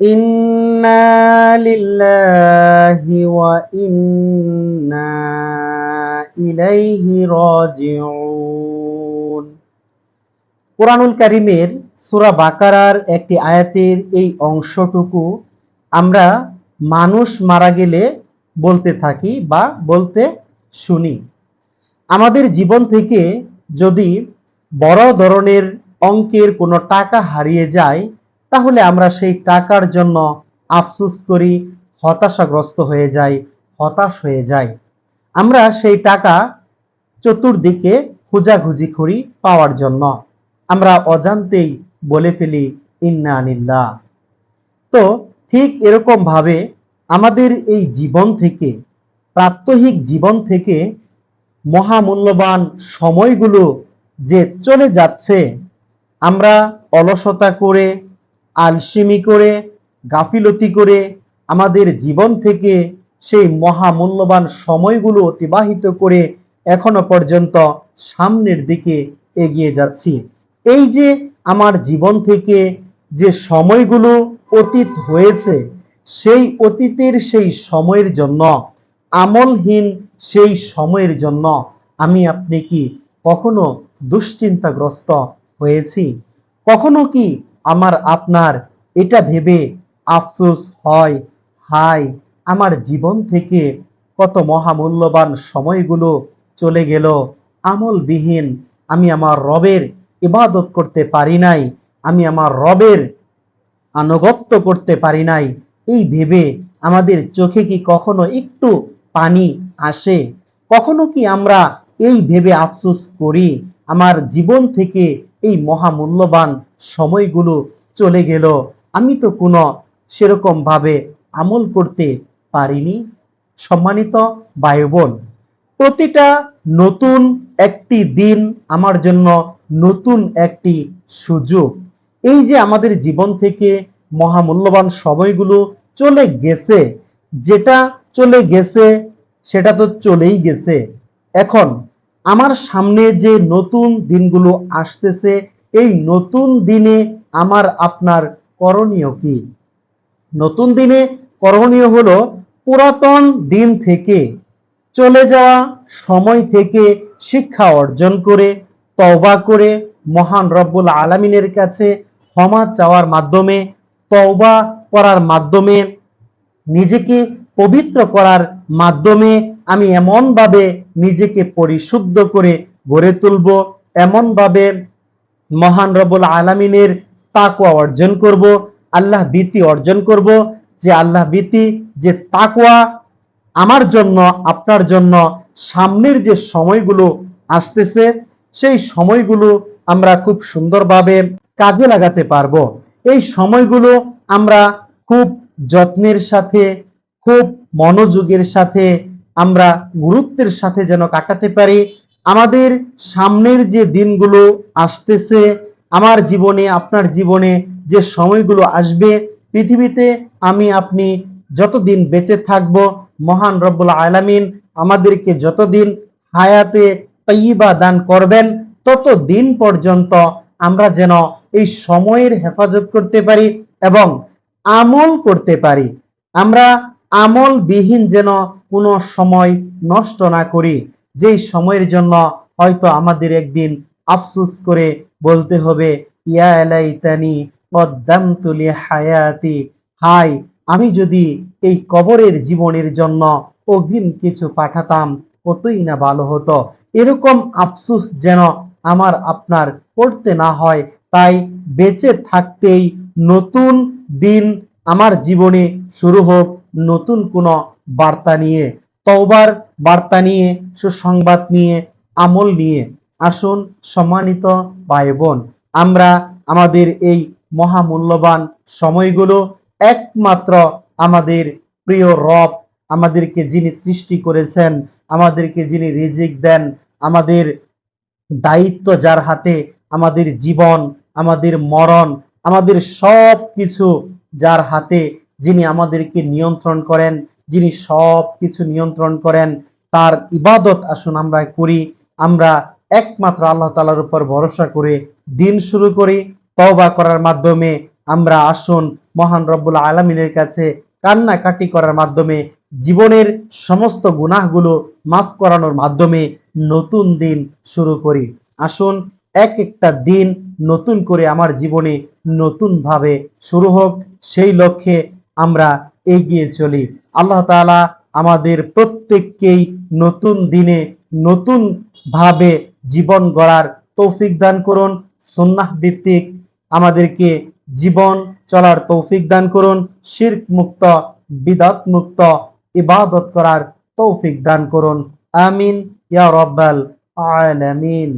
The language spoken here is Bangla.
ইন্না লিল্লাহি ওয়া ইন্না ইলাইহি কোরআনুল কারিমের সূরা বাকারার একটি আয়াতের এই অংশটুকু আমরা মানুষ মারা গেলে বলতে থাকি বা বলতে শুনি। আমাদের জীবন থেকে যদি বড় ধরনের অঙ্কের কোনো টাকা হারিয়ে যায় তাহলে আমরা সেই টাকার জন্য আফসুস করি, হতাশাগ্রস্ত হয়ে যাই, হতাশ হয়ে যাই। আমরা সেই টাকা চতুর্দিকে খোঁজাখুঁজি করি পাওয়ার জন্য। আমরা অজান্তেই বলে ফেলি, ইন্না আনিল্লা তো ঠিক এরকম ভাবে আমাদের এই জীবন থেকে, প্রাত্যহিক জীবন থেকে মহামূল্যবান সময়গুলো যে চলে যাচ্ছে, আমরা অলসতা করে আলসেমি করে, গাফিলতি করে আমাদের জীবন থেকে সেই মহামূল্যবান সময়গুলো অতিবাহিত করে এখনও পর্যন্ত সামনের দিকে এগিয়ে যাচ্ছি। এই যে আমার জীবন থেকে যে সময়গুলো অতীত হয়েছে, সেই অতীতের সেই সময়ের জন্য, আমলহীন সেই সময়ের জন্য আমি আপনি কি কখনো দুশ্চিন্তাগ্রস্ত হয়েছি? কখনো কি আমার আপনার এটা ভেবে আফসোস হয়। হায়, আমার জীবন থেকে কত মহামূল্যবান সময়গুলো চলে গেল। আমলবিহীন আমি আমার রবের ইবাদত করতে পারি নাই, আমি আমার রবের আনুগত্য করতে পারি নাই। এই ভেবে আমাদের চোখে কি কখনো একটু পানি আসে? কখনো কি আমরা এই ভেবে আফসোস করি? আমার জীবন থেকে এই মহামূল্যবান সময়গুলো চলে গেল। আমি তো কোনো সেরকম ভাবে আমল করতে পারিনি। সম্মানিত ভাই বোন প্রতিটা নতুন একটি দিন আমার জন্য নতুন একটি সুযোগ। এই যে আমাদের জীবন থেকে মহামূল্যবান সময়গুলো চলে গেছে, যেটা চলে গেছে, সেটা তো চলেই গেছে। এখন আমার সামনে যে নতুন দিনগুলো আসতেছে এই নতুন দিনে আমার আপনার করণীয় কি? নতুন দিনে করণীয় হলো পুরাতন দিন থেকে চলে যাওয়া সময় থেকে শিক্ষা অর্জন করে, তওবা করে মহান রব্বুল আলমিনের কাছে ক্ষমা চাওয়ার মাধ্যমে, তওবা করার মাধ্যমে, নিজেকে পবিত্র করার মাধ্যমে আমি এমনভাবে নিজেকে পরিশুদ্ধ করে গড়ে তুলব, এমনভাবে মহান রবুল আলমিনের তাকুয়া অর্জন করব, আল্লাহ ভীতি অর্জন করব, যে আল্লাহ ভীতি, যে তাকুয়া আমার জন্য, আপনার জন্য সামনের যে সময়গুলো আসতেছে, সেই সময়গুলো আমরা খুব সুন্দরভাবে কাজে লাগাতে পারব। এই সময়গুলো আমরা খুব যত্নের সাথে, খুব মনোযোগের সাথে আমরা গুরুত্বের সাথে যেন কাটাতে পারি আমাদের সামনের যে দিনগুলো আসতেছে, আমার জীবনে, আপনার জীবনে যে সময়গুলো আসবে, পৃথিবীতে আমি আপনি যতদিন বেঁচে থাকব, মহান রব্বুল আলামিন আমাদেরকে যতদিন হায়াতে তৈবা দান করবেন তত দিন পর্যন্ত আমরা যেন এই সময়ের হেফাজত করতে পারি এবং আমল করতে পারি। আমরা আমল বিহীন যেন কোনো সময় নষ্ট না করি। যেই সময়ের জন্য হয়তো আমাদের একদিন আফসুস করে বলতে হবে, ইয়া লাইতানি কদ্দামতু লি হায়াতি হাই আমি যদি এই কবরের জীবনের জন্য অগ্রিম কিছু পাঠাতাম, কতই না ভালো হতো। এরকম আফসুস যেন আমার আপনার করতে না হয়, তাই বেঁচে থাকতেই নতুন দিন আমার জীবনে শুরু হোক, নতুন কোনো বার্তা নিয়ে। তওবার বার্তা নিয়ে, সুসংবাদ নিয়ে, আমল নিয়ে। আসুন সম্মানিত ভাই বোন আমরা আমাদের এই মহামূল্যবান সময়গুলো একমাত্র আমাদের প্রিয় রব, আমাদেরকে যিনি সৃষ্টি করেছেন, আমাদেরকে যিনি রিজিক দেন, আমাদের দায়িত্ব যার হাতে, আমাদের জীবন, আমাদের মরণ, আমাদের সব কিছু যার হাতে যিনি আমাদেরকে নিয়ন্ত্রণ করেন, যিনি সব কিছু নিয়ন্ত্রণ করেন, তার ইবাদত আসুন আমরা করি, আমরা একমাত্র আল্লাহ তালার উপর ভরসা করে দিন শুরু করি, তওবা করার মাধ্যমে আমরা আসুন মহান রব্বুল আলমিনের কাছে কান্নাকাটি করার মাধ্যমে, জীবনের সমস্ত গুনাহগুলো মাফ করানোর মাধ্যমে নতুন দিন শুরু করি। আসুন এক একটা দিন নতুন করে আমার জীবনে নতুনভাবে শুরু হোক, সেই লক্ষ্যে আমরা এগিয়ে চলি। আল্লাহ তাআলা আমাদের প্রত্যেককেই নতুন দিনে নতুন ভাবে জীবন গড়ার তৌফিক দান করুন, সুন্নাহ ভিত্তিক আমাদেরকে জীবন চলার তৌফিক দান করুন, শিরক মুক্ত, বিদাত মুক্ত, ইবাদত করার তৌফিক দান করুন। আমিন, ইয়া রব্বাল আলামিন।